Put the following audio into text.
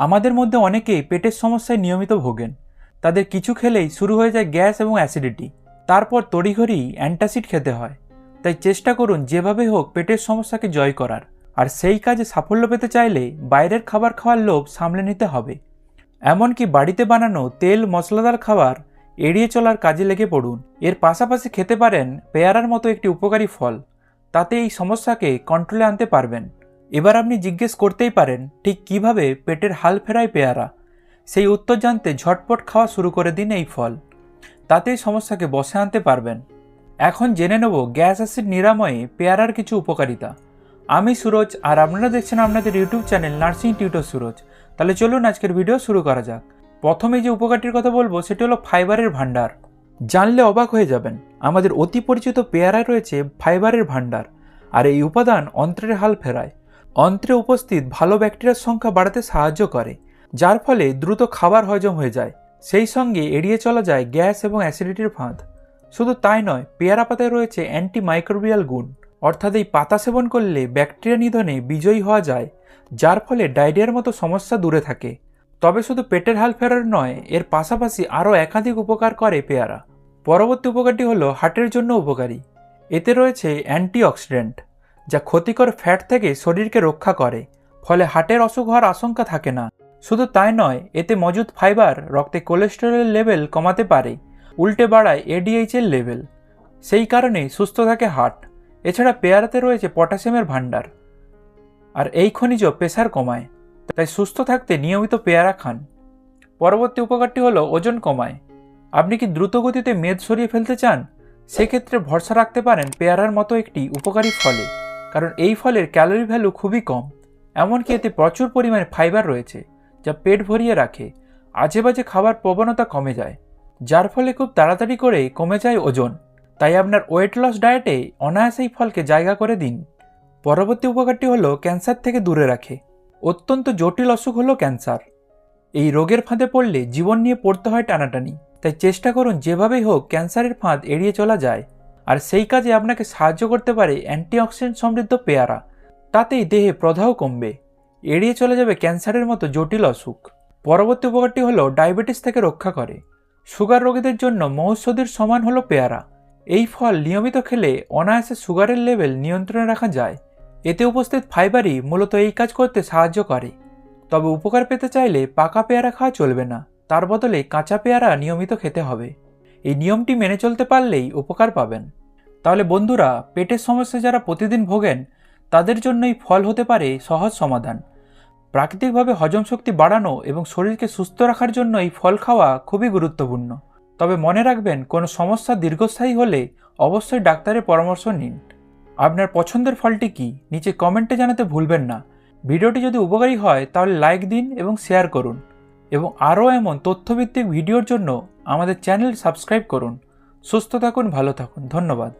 আমাদের মধ্যে অনেকেই পেটের সমস্যায় নিয়মিত ভোগেন। তাদের কিছু খেলেই শুরু হয়ে যায় গ্যাস এবং অ্যাসিডিটি। তারপর তড়িঘড়ি অ্যান্টাসিড খেতে হয়। তাই চেষ্টা করুন যেভাবে হোক পেটের সমস্যাকে জয় করার। আর সেই কাজে সাফল্য পেতে চাইলে বাইরের খাবার খাওয়ার লোভ সামলে নিতে হবে। এমনকি বাড়িতে বানানো তেল মশলাদার খাবার এড়িয়ে চলার কাজে লেগে পড়ুন। এর পাশাপাশি খেতে পারেন পেয়ারার মতো একটি উপকারী ফল। তাতে এই সমস্যাকে কন্ট্রোলে আনতে পারবেন। এবার আপনি জিজ্ঞেস করতেই পারেন, ঠিক কীভাবে পেটের হাল ফেরায় পেয়ারা? সেই উত্তর জানতে ঝটপট খাওয়া শুরু করে দিন এই ফল। তাতেই সমস্যাকে বসে আনতে পারবেন। এখন জেনে নেব গ্যাস অ্যাসিড নিরাময়ে পেয়ারার কিছু উপকারিতা। আমি সুরজ, আর আপনারা দেখছেন আপনাদের YouTube channel nursing tutor Suraj. তাহলে চলুন আজকের ভিডিও শুরু করা যাক। প্রথমে যে উপকারটির কথা বলব, সেটি হলো ফাইবারের ভাণ্ডার। জানলে অবাক হয়ে যাবেন, আমাদের অতি পরিচিত পেয়ারায় রয়েছে ফাইবারের ভাণ্ডার, আর এই উপাদান অন্ত্রের হাল ফেরায়। অন্ত্রে উপস্থিত ভালো ব্যাকটেরিয়ার সংখ্যা বাড়াতে সাহায্য করে, যার ফলে দ্রুত খাবার হজম হয়ে যায়। সেই সঙ্গে এড়িয়ে চলা যায় গ্যাস এবং অ্যাসিডিটির ফাঁদ। শুধু তাই নয়, পেয়ারা পাতায় রয়েছে অ্যান্টি মাইক্রোবিয়াল গুণ। অর্থাৎ এই পাতা সেবন করলে ব্যাকটেরিয়া নিধনে বিজয়ী হওয়া যায়, যার ফলে ডায়রিয়ার মতো সমস্যা দূরে থাকে। তবে শুধু পেটের হাল ফেরার নয়, এর পাশাপাশি আরও একাধিক উপকার করে পেয়ারা। পরবর্তী উপকারটি হলো হার্টের জন্য উপকারী। এতে রয়েছে অ্যান্টিঅক্সিডেন্ট। যা ক্ষতিকর ফ্যাট থেকে শরীরকে রক্ষা করে, ফলে হার্টের অসুখ হওয়ার আশঙ্কা থাকে না। শুধু তাই নয়, এতে মজুদ ফাইবার রক্তে কোলেস্টেরলের লেভেল কমাতে পারে, উল্টে বাড়ায় এডিএইচ এর লেভেল। সেই কারণেই সুস্থ থাকে হার্ট। এছাড়া পেয়ারাতে রয়েছে পটাশিয়ামের ভাণ্ডার। আর এই খনিজ প্রেশার কমায়, তাই সুস্থ থাকতে নিয়মিত পেয়ারা খান। পরবর্তী উপকারটি হলো ওজন কমায়। আপনি কি দ্রুত গতিতে মেদ সরিয়ে ফেলতে চান? সেক্ষেত্রে ভরসা রাখতে পারেন পেয়ারার মতো একটি উপকারী ফলে। কারণ এই ফলের ক্যালোরি ভ্যালু খুবই কম। এমনকি এতে প্রচুর পরিমাণে ফাইবার রয়েছে, যা পেট ভরিয়ে রাখে। আজে বাজে খাবার প্রবণতা কমে যায়, যার ফলে খুব তাড়াতাড়ি করে কমে যায় ওজন। তাই আপনার ওয়েট লস ডায়েটে অনায়াসেই ফলকে জায়গা করে দিন। পরবর্তী উপকারটি হলো ক্যান্সার থেকে দূরে রাখে। অত্যন্ত জটিল অসুখ হলো ক্যান্সার। এই রোগের ফাঁদে পড়লে জীবন নিয়ে পড়তে হয় টানাটানি। তাই চেষ্টা করুন যেভাবেই হোক ক্যান্সারের ফাঁদ এড়িয়ে চলা যায়। আর সেই কাজে আপনাকে সাহায্য করতে পারে অ্যান্টিঅক্সিডেন্ট সমৃদ্ধ পেয়ারা। তাতেই দেহে প্রদাহ কমবে। এড়িয়ে চলে যাবে ক্যান্সারের মতো জটিল অসুখ। পরবর্তী উপকারটি হলো ডায়াবেটিস থেকে রক্ষা করে। সুগার রোগীদের জন্য মহৌষধির সমান হলো পেয়ারা। এই ফল নিয়মিত খেলে অনায়াসে সুগারের লেভেল নিয়ন্ত্রণে রাখা যায়। এতে উপস্থিত ফাইবারই মূলত এই কাজ করতে সাহায্য করে। তবে উপকার পেতে চাইলে পাকা পেয়ারা খাওয়া চলবে না। তার বদলে কাঁচা পেয়ারা নিয়মিত খেতে হবে। এই নিয়মটি মেনে চলতে পারলেই উপকার পাবেন। তাহলে বন্ধুরা, পেটের সমস্যা যারা প্রতিদিন ভোগেন, তাদের জন্য এই ফল হতে পারে সহজ সমাধান। প্রাকৃতিকভাবে হজম শক্তি বাড়ানো এবং শরীরকে সুস্থ রাখার জন্য এই ফল খাওয়া খুবই গুরুত্বপূর্ণ। তবে মনে রাখবেন, কোনো সমস্যা দীর্ঘস্থায়ী হলে অবশ্যই ডাক্তারের পরামর্শ নিন। আপনার পছন্দের ফলটি কি? নিচে কমেন্টে জানাতে ভুলবেন না। ভিডিওটি যদি উপকারী হয়, তাহলে লাইক দিন এবং শেয়ার করুন। এবং আরও এমন তথ্যভিত্তিক ভিডিওর জন্য আমাদের চ্যানেল সাবস্ক্রাইব করুন। সুস্থ থাকুন ভালো থাকুন। ধন্যবাদ।